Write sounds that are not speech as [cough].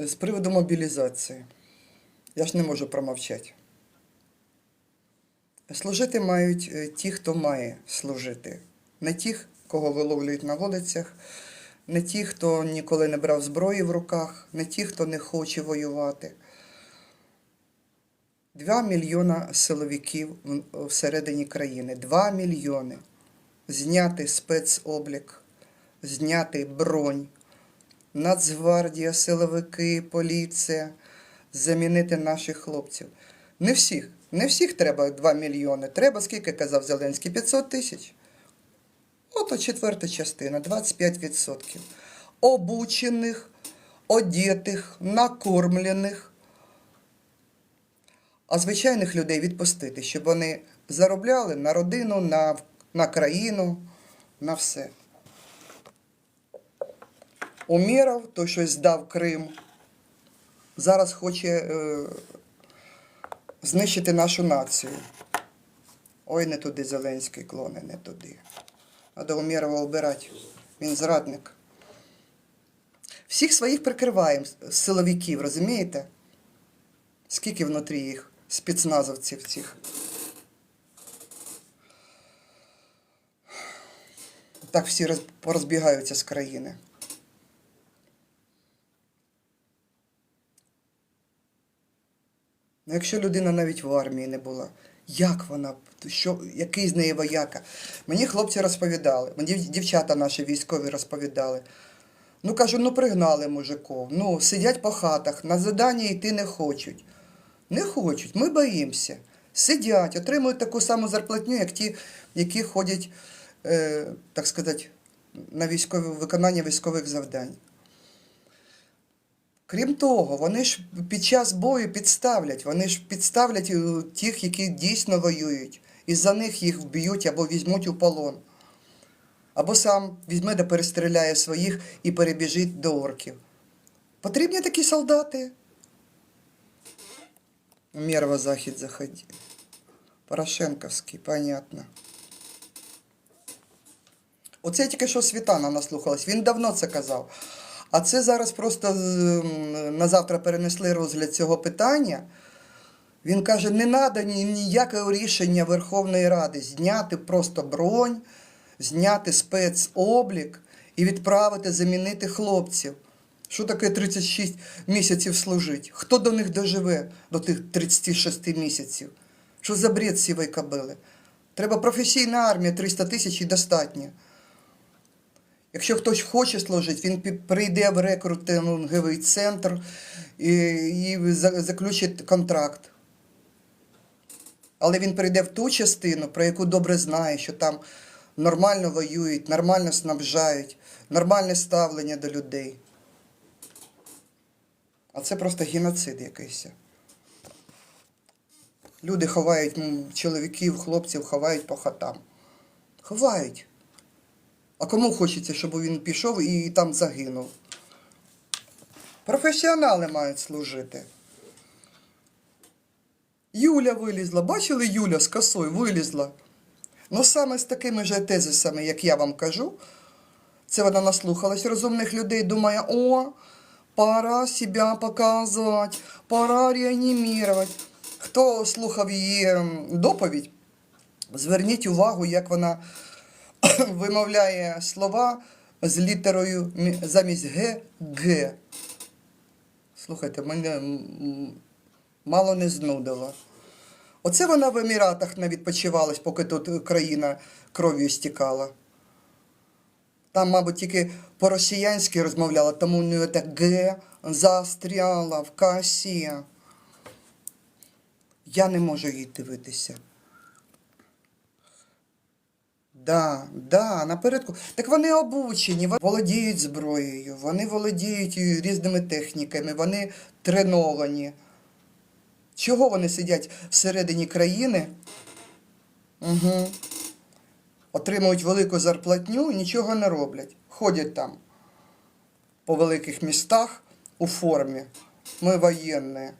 З приводу мобілізації. Я ж не можу промовчати. Служити мають е, ті, хто має служити. Не ті, кого виловлюють на вулицях, не ті, хто ніколи не брав зброї в руках, не ті, хто не хоче воювати. Два мільйона силовиків всередині країни. Два мільйони. Зняти спецоблік, зняти бронь. Нацгвардія, силовики, поліція, замінити наших хлопців. Не всіх, не всіх треба 2 мільйони. Треба, скільки казав Зеленський? 500 тисяч. Ото четверта частина, 25%. Обучених, одетих, накормлених, а звичайних людей відпустити, щоб вони заробляли на родину, на, на країну, на все. Уміров, той щось здав Крим, зараз хоче е, знищити нашу націю. Ой, не туди Зеленський клоне, не туди. Треба Умірова обирати. Він зрадник. Всіх своїх прикриваємо силовиків, розумієте? Скільки внутрі їх, спецназовців цих. Так всі роз- порозбігаються з країни. Ну, якщо людина навіть в армії не була, як вона, що, який з неї вояка? Мені хлопці розповідали, мені дівчата наші військові розповідали. Ну кажу, ну пригнали мужиков, ну сидять по хатах, на задання йти не хочуть. Не хочуть, ми боїмося. Сидять, отримують таку саму зарплатню, як ті, які ходять, е, так сказати, на військові виконання військових завдань. Крім того, вони ж під час бою підставлять, вони ж підставлять е, тих, які дійсно воюють, і за них їх вб'ють або візьмуть у полон. Або сам візьме да перестріляє своїх і перебіжить до орків. Потрібні такі солдати. Мерва захід заходи. Порошенковський, понятно. Оце тільки що Світана наслухалась. Він давно це казав. А це зараз просто на завтра перенесли розгляд цього питання. Він каже, не треба ніякого рішення Верховної Ради зняти просто бронь, зняти спецоблік і відправити замінити хлопців. Що таке 36 місяців служить? Хто до них доживе до тих 36 місяців? Що за бред сівої кобили? Треба професійна армія, 300 тисяч і достатньо. Якщо хтось хоче служити, він прийде в рекрутинговий центр і, і заключить контракт. Але він прийде в ту частину, про яку добре знає, що там нормально воюють, нормально снабжають, нормальне ставлення до людей. А це просто геноцид якийсь. Люди ховають чоловіків, хлопців, ховають по хатам. Ховають. А кому хочеться, щоб він пішов і там загинув? Професіонали мають служити. Юля вилізла. Бачили Юля з косою вилізла. Ну, саме з такими ж тезисами, як я вам кажу, це вона наслухалась розумних людей, думає, о, пора себе показувати, пора реанімувати. Хто слухав її доповідь, зверніть увагу, як вона [coughs] вимовляє слова з літерою замість Г Г. Слухайте, мене мало не знудило. Оце вона в Еміратах не відпочивалась, поки тут країна кров'ю стікала. Там, мабуть, тільки по-росіянськи розмовляла, тому у неї так Г застряла в касі. Я не можу її дивитися. Да, да, напередку. Так вони обучені, вони володіють зброєю, вони володіють різними техніками, вони треновані. Чого вони сидять всередині країни? Угу. Отримують велику зарплатню нічого не роблять. Ходять там по великих містах у формі. Ми воєнні.